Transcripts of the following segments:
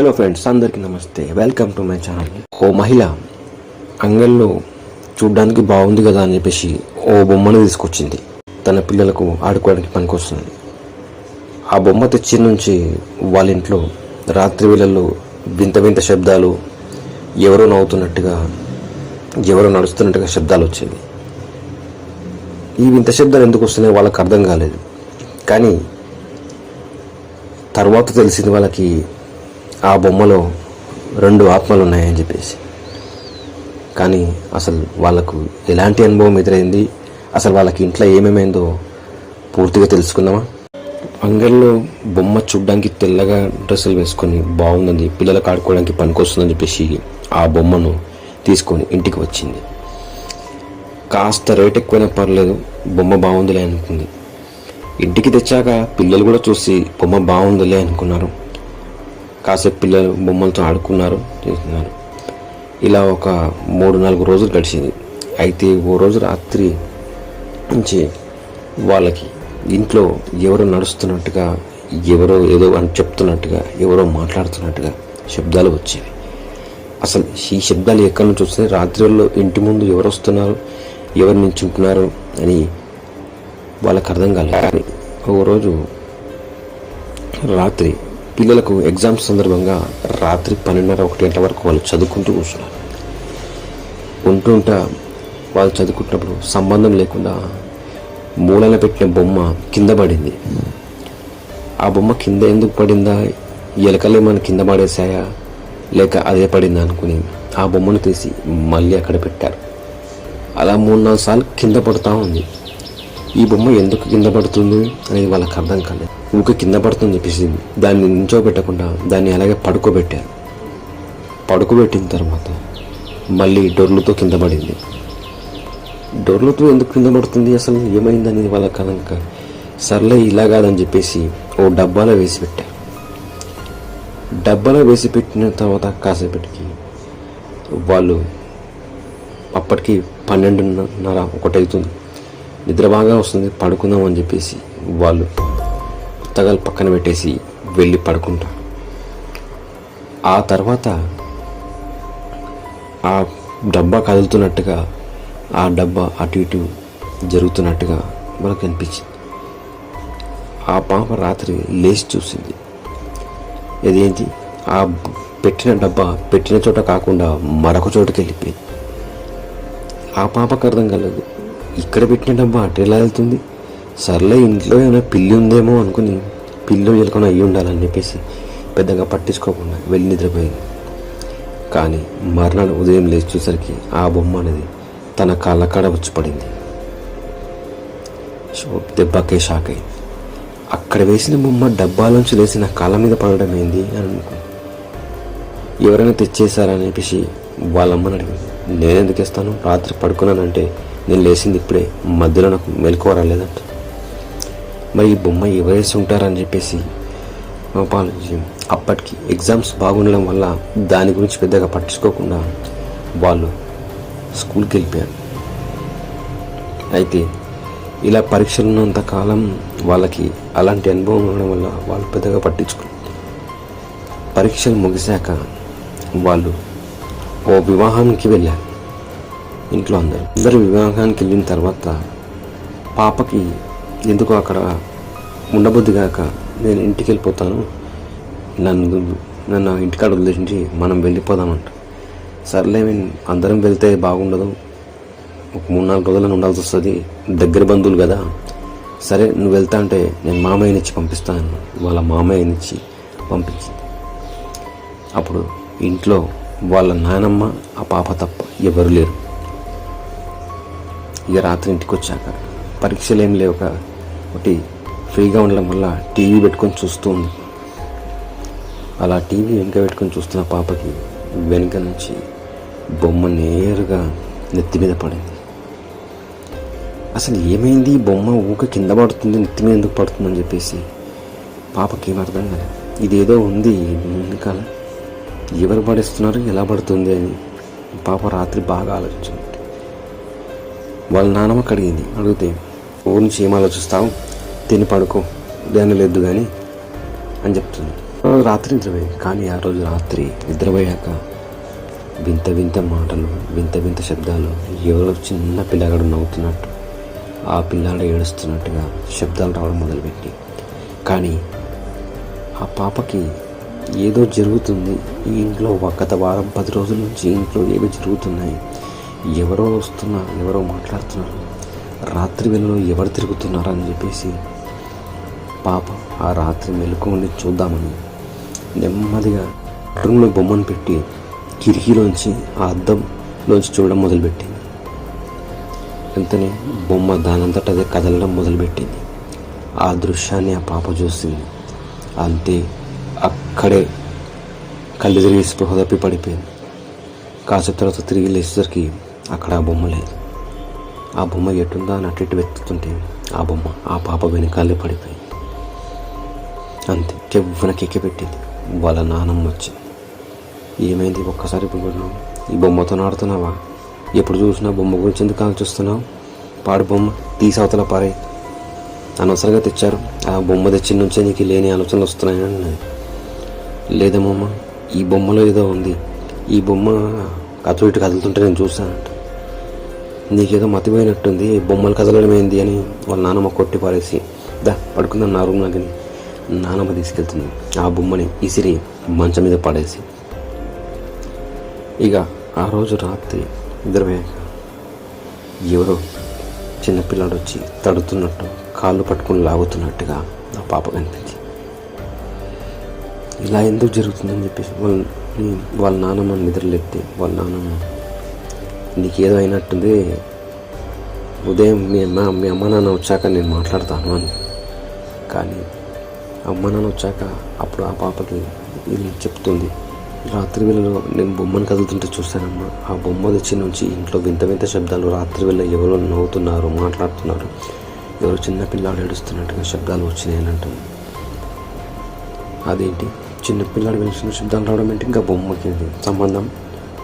Hello friends అందరికీ నమస్తే. Welcome to my channel ఓ మహిళ అంగల్లో చూడ్డానికి బాగుంది కదా అని చెప్పేసి ఓ బొమ్మను తీసుకొచ్చింది. తన పిల్లలకు ఆడుకోవడానికి పనికొస్తుంది. ఆ బొమ్మ తెచ్చిన నుంచి వాళ్ళ ఇంట్లో రాత్రి వేళల్లో వింత వింత శబ్దాలు ఎవరో నవ్వుతున్నట్టుగా ఎవరో నడుస్తున్నట్టుగా శబ్దాలు వచ్చేవి. ఈ వింత శబ్దాలు ఎందుకు వస్తున్నాయో వాళ్ళకి అర్థం కాలేదు. కానీ తర్వాత తెలిసింది వాళ్ళకి ఆ బొమ్మలో రెండు ఆత్మలు ఉన్నాయని చెప్పేసి. కానీ అసలు వాళ్ళకు ఎలాంటి అనుభవం ఎదురైంది? అసలు వాళ్ళకి ఇంట్లో ఏమేమైందో పూర్తిగా తెలుసుకుందామా? అంగల్లో బొమ్మ చూడడానికి తెల్లగా డ్రెస్సులు వేసుకొని బాగుందని పిల్లలకు ఆడుకోవడానికి పనికొస్తుందని చెప్పేసి ఆ బొమ్మను తీసుకొని ఇంటికి వచ్చింది. కాస్త రేట్ ఎక్కువైనా పర్లేదు బొమ్మ బాగుందిలే అనుకుంది. ఇంటికి తెచ్చాక పిల్లలు కూడా చూసి బొమ్మ బాగుందిలే అనుకున్నారు. కాసేపు పిల్లలు బొమ్మలతో ఆడుకున్నారు చేస్తున్నారు. ఇలా ఒక మూడు నాలుగు రోజులు గడిచింది. అయితే ఓ రోజు రాత్రి నుంచి వాళ్ళకి ఇంట్లో ఎవరో నడుస్తున్నట్టుగా ఎవరో ఏదో అని చెప్తున్నట్టుగా ఎవరో మాట్లాడుతున్నట్టుగా శబ్దాలు వచ్చేవి. అసలు ఈ శబ్దాలు ఎక్కడి నుంచి వస్తున్నాయి? రాత్రిలో ఇంటి ముందు ఎవరు వస్తున్నారు? ఎవరు నించుంటున్నారు అని వాళ్ళకి అర్థం కాలేదు. కానీ ఒక రోజు రాత్రి పిల్లలకు ఎగ్జామ్స్ సందర్భంగా రాత్రి పన్నెండున్నర ఒకటి గంటల వరకు వాళ్ళు చదువుకుంటూ కూర్చున్నారు. ఉంటుంటా వాళ్ళు చదువుకుంటున్నప్పుడు సంబంధం లేకుండా మూలన పెట్టిన బొమ్మ కింద పడింది. ఆ బొమ్మ కింద ఎందుకు పడిందా? ఎలకలేమని కింద పడేసాయా లేక అదే పడిందా అనుకుని ఆ బొమ్మను తీసి మళ్ళీ అక్కడ పెట్టారు. అలా మూడు నాలుగు సార్లు కింద పడుతూ ఉంది. ఈ బొమ్మ ఎందుకు కింద పడుతుంది అనేది వాళ్ళకి అర్థం కాలేదు. ఊరికే కింద పడుతుంది చెప్పేసి దాన్ని నించోబెట్టకుండా దాన్ని అలాగే పడుకోబెట్టారు. పడుకోబెట్టిన తర్వాత మళ్ళీ డొర్లుతో కింద పడింది. డొర్లుతో ఎందుకు కింద పడుతుంది అసలు? ఏమైంది అనేది వాళ్ళకి కనుక సర్లే ఇలా కాదని చెప్పేసి ఓ డబ్బాలో వేసి పెట్టారు. డబ్బాలో వేసి పెట్టిన తర్వాత కాసేపటికి వాళ్ళు అప్పటికి పన్నెండున్నర ఒకటవుతుంది. నిద్ర బాగా వస్తుంది పడుకుందాం అని చెప్పేసి వాళ్ళు పుస్తకాలు పక్కన పెట్టేసి వెళ్ళి పడుకుంటారు. ఆ తర్వాత ఆ డబ్బా కదులుతున్నట్టుగా ఆ డబ్బా అటు ఇటు జరుగుతున్నట్టుగా మనకు అనిపించింది. ఆ పాప రాత్రి లేచి చూసింది. ఇదేంటి ఆ పెట్టిన డబ్బా పెట్టిన చోట కాకుండా మరొక చోటుకి వెళ్ళిపోయింది ఆ పాపకు అర్థం కాలేదు. ఇక్కడ పెట్టిన డబ్బా అటు ఎలా వెళ్తుంది? సర్లే ఇంట్లో ఏమైనా పిల్లి ఉందేమో అనుకుని పిల్లు ఎలుకొని అయ్యి ఉండాలని చెప్పేసి పెద్దగా పట్టించుకోకుండా వెళ్ళి నిద్రపోయింది. కానీ మర్నాడు ఉదయం లేచి చూసరికి ఆ బొమ్మ అనేది తన కాళ్ళ కాడ వచ్చి పడింది. సో దెబ్బకే షాక్ అయింది. అక్కడ వేసిన బొమ్మ డబ్బాలోంచి లేచి నా కాళ్ళ మీద పడడం ఏంది అని అనుకున్నాను ఎవరైనా తెచ్చేశారని చెప్పేసి వాళ్ళమ్మని అడిగింది. నేను ఎందుకు ఇస్తాను రాత్రి పడుకున్నానంటే నేను లేచింది ఇప్పుడే. మధ్యలో నాకు మెలకువ రాలేదంట మరి ఈ బొమ్మ ఎవరేసి ఉంటారని చెప్పేసి పాలించి అప్పటికి ఎగ్జామ్స్ బాగుండడం వల్ల దాని గురించి పెద్దగా పట్టించుకోకుండా వాళ్ళు స్కూల్కి వెళ్ళిపోయారు. అయితే ఇలా పరీక్షలు ఉన్నంత కాలం వాళ్ళకి అలాంటి అనుభవం ఉండడం వల్ల వాళ్ళు పెద్దగా పట్టించుకోరు. పరీక్షలు ముగిశాక వాళ్ళు ఓ వివాహానికి వెళ్ళారు. ఇంట్లో అందరూ. అందరూ వివాహానికి వెళ్ళిన తర్వాత పాపకి ఎందుకో అక్కడ ఉండబుద్ధి కాక నేను ఇంటికి వెళ్ళిపోతాను. నన్ను నన్ను ఇంటికాడ ఉద్దేశించి మనం వెళ్ళిపోదామంట. సర్లే అందరం వెళ్తే బాగుండదు. ఒక మూడు నాలుగు రోజులను ఉండాల్సి వస్తుంది. దగ్గర బంధువులు కదా. సరే నువ్వు వెళ్తా అంటే నేను మామయ్యనిచ్చి పంపిస్తాను. వాళ్ళ మామయ్యనిచ్చి పంపించింది అప్పుడు ఇంట్లో వాళ్ళ నానమ్మ ఆ పాప తప్ప ఎవరు లేరు. ఇక రాత్రి ఇంటికి వచ్చాక పరీక్షలు ఏం లేవు ఒకటి ఫ్రీగా ఉండడం వల్ల టీవీ పెట్టుకొని చూస్తూ ఉంది. అలా టీవీ వెనుక పెట్టుకొని చూస్తున్న పాపకి వెనుక నుంచి బొమ్మ నేరుగా నెత్తి మీద పడింది. అసలు ఏమైంది? బొమ్మ ఊక కింద పడుతుంది నెత్తి మీద ఎందుకు పడుతుందని చెప్పేసి పాపకి ఏం అర్థం కాలేదు ఇదేదో ఉంది వెనకాల ఎవరు పడేస్తున్నారు ఎలా పడుతుంది అని పాప రాత్రి బాగా ఆలోచించింది. వాళ్ళ నానమ్మ కడిగింది అడిగితే ఊరి నుంచి ఏం ఆలోచిస్తావు? తిని పడుకో. దాన్ని లేదు కానీ అని చెప్తుంది. రాత్రి నిద్రపోయింది కానీ ఆ రోజు రాత్రి నిద్రపోయాక వింత వింత మాటలు వింత వింత శబ్దాలు ఎవరో చిన్న పిల్లగాడు నవ్వుతున్నట్టు ఆ పిల్లాడు ఏడుస్తున్నట్టుగా శబ్దాలు రావడం మొదలుపెట్టి. కానీ ఆ పాపకి ఏదో జరుగుతుంది. ఈ ఇంట్లో ఒక గత వారం పది రోజుల నుంచి ఇంట్లో ఏదో జరుగుతున్నాయి? ఎవరో వస్తున్నారు ఎవరో మాట్లాడుతున్నారు. రాత్రి వేళలో ఎవరు తిరుగుతున్నారు అని చెప్పేసి పాప ఆ రాత్రి మెలకువని చూద్దామని నెమ్మదిగా రూమ్లో బొమ్మను పెట్టి కిటికీలోంచి ఆ అద్దంలోంచి చూడడం మొదలుపెట్టింది. వెంటనే బొమ్మ దానంతట అదే కదలడం మొదలుపెట్టింది. ఆ దృశ్యాన్ని ఆ పాప చూసింది. అంతే అక్కడే కళ్ళు తిరిగి స్పృహ తప్పి పడిపోయింది. కాసేపు తర్వాత తిరిగి లేచేసరికి అక్కడ ఆ బొమ్మ లేదు. ఆ బొమ్మ ఎటుందా అని అటు ఇటు వెతుకుతుంటే ఆ బొమ్మ ఆ పాప వెనకాలే పడిపోయింది. అంతే కెవ్వన కెక్కి పెట్టింది. వాళ్ళ నానమ్మ వచ్చి ఏమైంది? ఒక్కసారి ఇప్పుడు ఈ బొమ్మతో ఆడుతున్నావా? ఎప్పుడు చూసినా బొమ్మ గురించి ఎందుకు ఆలోచిస్తున్నావు? పాడు బొమ్మ తీసి పారే. అనవసరంగా తెచ్చారు. ఆ బొమ్మ తెచ్చిన నుంచే నీకు లేని ఆలోచనలు వస్తున్నాయని అన్నది. లేదమ్మమ్మ ఈ బొమ్మలో ఏదో ఉంది. ఈ బొమ్మ కథ ఇటు కదులుతుంటే నేను చూశానంట. నీకేదో మతిపోయినట్టుంది బొమ్మలు కదలడం ఏంది అని వాళ్ళ నానమ్మ కొట్టి పారేసి దా పడుకుందాం నా రూమ్ దగ్గర నానమ్మ తీసుకెళ్తుంది. ఆ బొమ్మని ఇసిరి మంచం మీద పడేసి. ఇక ఆ రోజు రాత్రి నిద్రపోయాక ఎవరో చిన్నపిల్లాడు వచ్చి తడుతున్నట్టు కాళ్ళు పట్టుకుని లాగుతున్నట్టుగా ఆ పాప కనిపించి ఇలా ఎందుకు జరుగుతుందని చెప్పేసి వాళ్ళ వాళ్ళ నాన్నమ్మ నిద్రలేపితే వాళ్ళ నానమ్మ నీకేదో అయినట్టుంది ఉదయం మీ అమ్మ మీ అమ్మ నాన్న వచ్చాక నేను మాట్లాడతాను అని. కానీ అమ్మ నాన్న వచ్చాక అప్పుడు ఆ పాపకి ఇది చెప్తుంది. రాత్రి వేళలో నేను బొమ్మను కదులుతుంటే చూశానమ్మా. ఆ బొమ్మ తెచ్చి నుంచి ఇంట్లో వింత వింత శబ్దాలు రాత్రి వేళ ఎవరో నవ్వుతున్నారు మాట్లాడుతున్నారు. ఎవరో చిన్న పిల్లాడు ఏడుస్తున్నట్టుగా శబ్దాలు వచ్చినాయని అంటుంది. అదేంటి? చిన్న పిల్లాడు వెలిసిన శబ్దాలు రావడం ఏంటి? ఇంకా బొమ్మకి సంబంధం?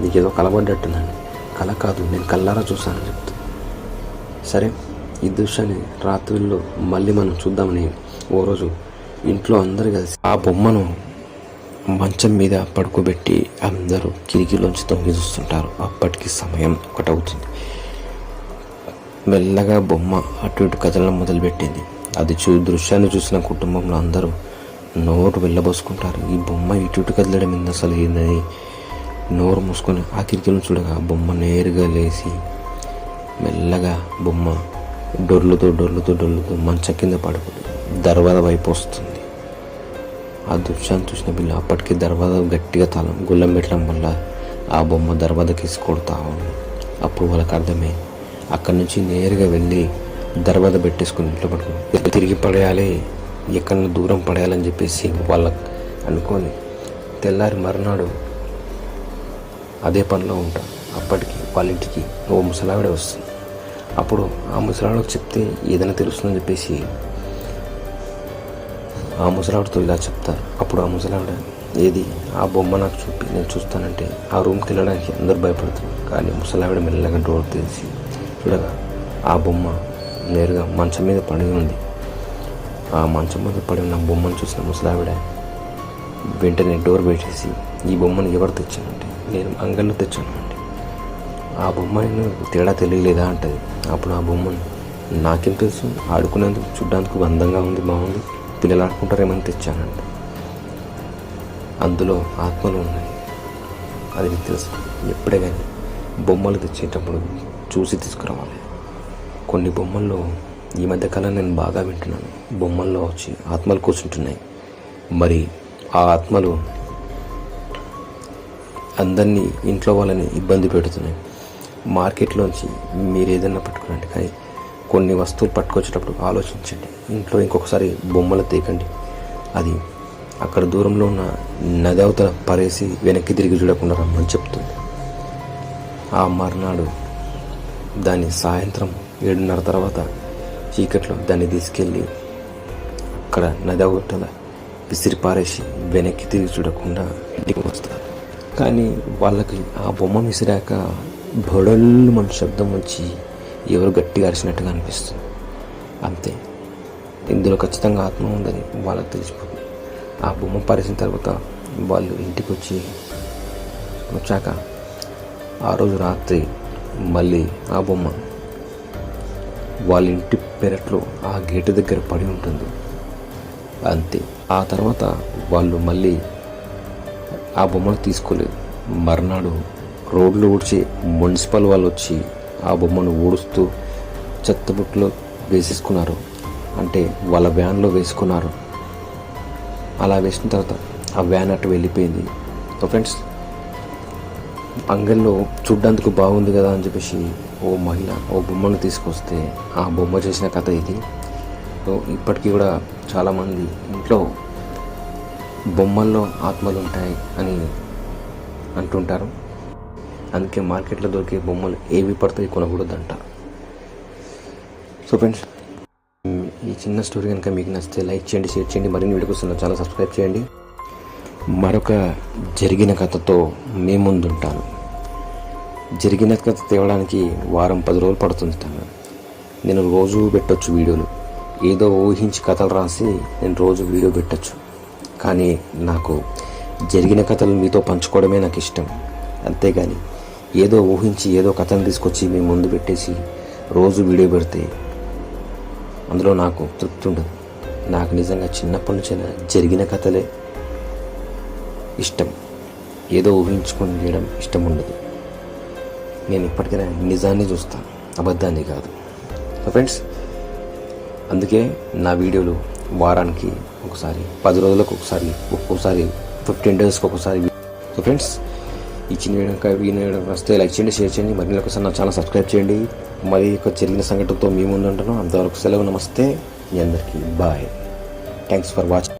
నీకేదో కలబడ్డట్టునండి కళ కాదు నేను కల్లారా చూశాను చెప్తా. సరే ఈ దృశ్యాన్ని రాత్రిలో మళ్ళీ మనం చూద్దామని ఓ రోజు ఇంట్లో అందరు కలిసి ఆ బొమ్మను మంచం మీద పడుకోబెట్టి అందరూ కిటికీలోంచి తొంగి చూస్తుంటారు. అప్పటికి సమయం ఒకటవుతుంది. మెల్లగా బొమ్మ అటు ఇటు కదలడం మొదలుపెట్టింది. అది చూ దృశ్యాన్ని చూసిన కుటుంబంలో అందరూ నోరు వెళ్ళబోసుకుంటారు. ఈ బొమ్మ ఇటు ఇటు కదలడం ఏంది అసలు ఏందని నోరు మూసుకొని ఆ కిటికీలను చూడగా బొమ్మ నేరుగా లేచి మెల్లగా బొమ్మ డొర్లుతూ డొర్లుతూ డొర్లుతూ మంచం కింద పడుకుంది. దర్వాజా వైపు వస్తుంది. ఆ దృశ్యాన్ని చూసిన పిల్ల అప్పటికి దర్వాజా గట్టిగా తాళం గుళ్ళం పెట్టడం వల్ల ఆ బొమ్మ దర్వాజాకి కొడతా ఉంది. అప్పుడు వాళ్ళకి అర్థమే అక్కడి నుంచి నేరుగా వెళ్ళి దర్వాజా పెట్టేసుకుని ఇంట్లో పడుకుని తిరిగి పడేయాలి ఎక్కడ దూరం పడేయాలని చెప్పేసి వాళ్ళకి అనుకొని తెల్లారి మరునాడు అదే పనిలో ఉంటాను అప్పటికి వాళ్ళ ఇంటికి ఓ ముసలావిడ వస్తుంది. అప్పుడు ఆ ముసలావిడకు చెప్తే ఏదైనా తెలుస్తుందని చెప్పేసి ఆ ముసలావిడతో ఇలా చెప్తారు. అప్పుడు ఆ ముసలావిడ ఏది? ఆ బొమ్మ నాకు చూపి నేను చూస్తానంటే ఆ రూమ్కి వెళ్ళడానికి అందరూ భయపడుతున్నారు. కానీ ముసలావిడ మెల్లగా డోర్ తెరిచి చూడగా ఆ బొమ్మ నేరుగా మంచం మీద పడి ఉంది. ఆ మంచం మీద పడి ఉన్న బొమ్మను చూసిన ముసలావిడ వెంటనే డోర్ పెట్టేసి ఈ బొమ్మను ఎవరు తెచ్చానంటే నేను అంగల్లో తెచ్చాను అండి. ఆ బొమ్మ నేను తేడా తెలియలేదా అంటది. అప్పుడు ఆ బొమ్మను నాకేం తెలుసు? ఆడుకునేందుకు చూడ్డానికి అందంగా ఉంది బాగుంది పిల్లలు ఆడుకుంటారేమని తెచ్చానంట అందులో ఆత్మలు ఉన్నాయి. అది నీకు తెలుసు. ఎప్పుడే కానీ బొమ్మలు తెచ్చేటప్పుడు చూసి తీసుకురావాలి. కొన్ని బొమ్మల్లో ఈ మధ్యకాలం నేను బాగా వింటున్నాను. బొమ్మల్లో వచ్చి ఆత్మలు కూర్చుంటున్నాయి. మరి ఆ ఆత్మలు అందరినీ ఇంట్లో వాళ్ళని ఇబ్బంది పెడుతున్నాయి. మార్కెట్లోంచి మీరు ఏదైనా పట్టుకురండి కానీ కొన్ని వస్తువులు పట్టుకొచ్చేటప్పుడు ఆలోచించండి. ఇంట్లో ఇంకొకసారి బొమ్మలు తీకండి. అది అక్కడ దూరంలో ఉన్న నది అవతల పరేసి వెనక్కి తిరిగి చూడకుండా రమ్మని చెప్తుంది. ఆ మర్నాడు దాన్ని సాయంత్రం ఏడున్నర తర్వాత చీకట్లో దాన్ని తీసుకెళ్ళి అక్కడ నది అవతల విసిరి పారేసి వెనక్కి తిరిగి చూడకుండా ఇంటికి వస్తారు. కానీ వాళ్ళకి ఆ బొమ్మ విసిరాక బొడళ్ళు మన శబ్దం వచ్చి ఎవరు గట్టిగా అరిచినట్టుగా అనిపిస్తుంది. అంతే. ఇందులో ఖచ్చితంగా ఆత్మ ఉందని వాళ్ళకి తెలిసిపోతుంది. ఆ బొమ్మ పరిచిన తర్వాత వాళ్ళు ఇంటికి వచ్చి వచ్చాక ఆ రోజు రాత్రి మళ్ళీ ఆ బొమ్మ వాళ్ళ ఇంటి పెరట్లో ఆ గేటు దగ్గర పడి ఉంటుంది. అంతే. ఆ తర్వాత వాళ్ళు మళ్ళీ ఆ బొమ్మను తీసుకోలేదు. మర్నాడు రోడ్లు ఊడ్చి మున్సిపల్ వాళ్ళు వచ్చి ఆ బొమ్మను ఊడుస్తూ చెత్తబుట్లో వేసేసుకున్నారు. అంటే వాళ్ళ వ్యాన్లో వేసుకున్నారు. అలా వేసిన తర్వాత ఆ వ్యాన్ అటు వెళ్ళిపోయింది. సో ఫ్రెండ్స్ అంగల్లో చూడ్డానికి బాగుంది కదా అని చెప్పేసి ఓ మహిళ ఓ బొమ్మను తీసుకొస్తే ఆ బొమ్మ చేసిన కథ ఇది. సో ఇప్పటికీ కూడా చాలామంది ఇంట్లో బొమ్మల్లో ఆత్మలు ఉంటాయి అని అంటుంటారు. అందుకే మార్కెట్లో దొరికే బొమ్మలు ఏవి పడతాయి కొనకూడదంట. సో ఫ్రెండ్స్ ఈ చిన్న స్టోరీ కనుక మీకు నచ్చితే లైక్ చేయండి షేర్ చేయండి మరిన్ని వీడియో కోసం చాలా ఛానల్ సబ్స్క్రైబ్ చేయండి. మరొక జరిగిన కథతో మీ ముందుంటాను. జరిగిన కథ తేవడానికి వారం పది రోజులు పడుతుంది టైం. నేను రోజు పెట్టొచ్చు వీడియోలు. ఏదో ఊహించి కథలు రాసి నేను రోజు వీడియో పెట్టొచ్చు. కానీ నాకు జరిగిన కథలు మీతో పంచుకోవడమే నాకు ఇష్టం. అంతేగాని ఏదో ఊహించి ఏదో కథను తీసుకొచ్చి మీ ముందు పెట్టేసి రోజు వీడియో పెడితే అందులో నాకు తృప్తి ఉండదు. నాకు నిజంగా చిన్నప్పటి నుంచి జరిగిన కథలే ఇష్టం. ఏదో ఊహించుకొని చేయడం ఇష్టం ఉండదు. నేను ఇప్పటికైనా నిజాన్ని చూస్తాను. అబద్ధాన్ని కాదు. ఫ్రెండ్స్ అందుకే నా వీడియోలు వారానికి ఒకసారి పది రోజులకు ఒకసారి ఒక్కోసారి ఫిఫ్టీన్ డేస్కి ఒకసారి సో ఫ్రెండ్స్ ఈ చిన్న వీడియో వస్తే లైక్ చేయండి షేర్ చేయండి. మరిన్ని ఒకసారి నా ఛానల్ సబ్స్క్రైబ్ చేయండి. మరి ఒక జరిగిన సంఘటనతో మీ ముందు ఉంటాను. అంతవరకు సెలవు నమస్తే. మీ అందరికీ బాయ్ థ్యాంక్స్ ఫర్ వాచింగ్